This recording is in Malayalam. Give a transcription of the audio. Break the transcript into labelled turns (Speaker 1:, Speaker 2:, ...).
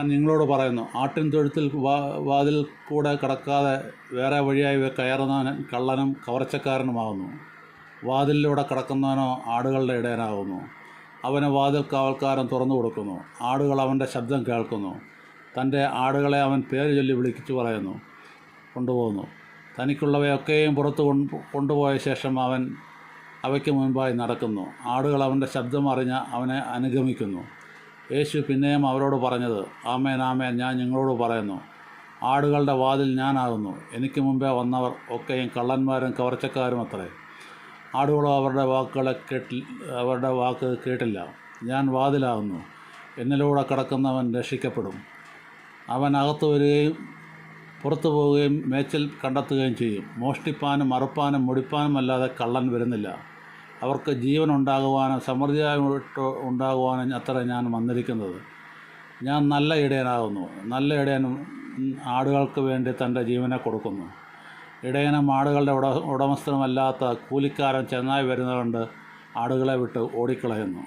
Speaker 1: ഞാൻ നിങ്ങളോട് പറയുന്നു ആട്ടിൻ തൊഴുത്തിൽ വാതിൽ കൂടെ കടക്കാതെ വേറെ വഴിയായി കയറുന്നവൻ കള്ളനും കവർച്ചക്കാരനുമാകുന്നു വാതിലിലൂടെ കടക്കുന്നവനോ ആടുകളുടെ ഇടയനാകുന്നു അവന് വാതിൽ കാവൽക്കാരൻ തുറന്നു കൊടുക്കുന്നു. ആടുകൾ അവന്റെ ശബ്ദം കേൾക്കുന്നു. തന്റെ ആടുകളെ അവൻ പേര് ചൊല്ലി വിളിച്ചു പറയുന്നു കൊണ്ടുപോകുന്നു. തനിക്കുള്ളവയൊക്കെയും പുറത്ത് കൊണ്ട് കൊണ്ടുപോയ ശേഷം അവൻ അവയ്ക്ക് മുൻപായി നടക്കുന്നു. ആടുകൾ അവന്റെ ശബ്ദം അറിഞ്ഞ് അവനെ അനുഗമിക്കുന്നു. യേശു പിന്നെയും അവരോട് പറഞ്ഞത് ആമേൻ ആമേൻ ഞാൻ നിങ്ങളോട് പറയുന്നു. ആടുകളുടെ വാതിൽ ഞാനാകുന്നു. എനിക്ക് മുമ്പേ വന്നവർ ഒക്കെയും കള്ളന്മാരും കവർച്ചക്കാരും അത്രേ. ആടുകളോ അവരുടെ വാക്കുകളെ കേട്ടി അവരുടെ വാക്ക് കേട്ടില്ല. ഞാൻ വാതിലാകുന്നു. എന്നിലൂടെ കിടക്കുന്നവൻ രക്ഷിക്കപ്പെടും. അവൻ അകത്തു വരികയും പുറത്തു പോവുകയും മേച്ചിൽ കണ്ടെത്തുകയും ചെയ്യും. മോഷ്ടിപ്പാനും മറുപ്പാനും മുടിപ്പാനും അല്ലാതെ കള്ളൻ വരുന്നില്ല. അവർക്ക് ജീവൻ ഉണ്ടാകുവാനും സമൃദ്ധിയായിട്ട് ഉണ്ടാകുവാനും അത്ര ഞാൻ വന്നിരിക്കുന്നത്. ഞാൻ നല്ല ഇടയനാകുന്നു. നല്ല ഇടയൻ ആടുകൾക്ക് വേണ്ടി തന്റെ ജീവനെ കൊടുക്കുന്നു. ഇടയനും ആടുകളുടെ ഉട ഉടമസ്ഥനുമല്ലാത്ത കൂലിക്കാരൻ ചെന്നായി വരുന്നതുകൊണ്ട് ആടുകളെ വിട്ട് ഓടിക്കളയുന്നു.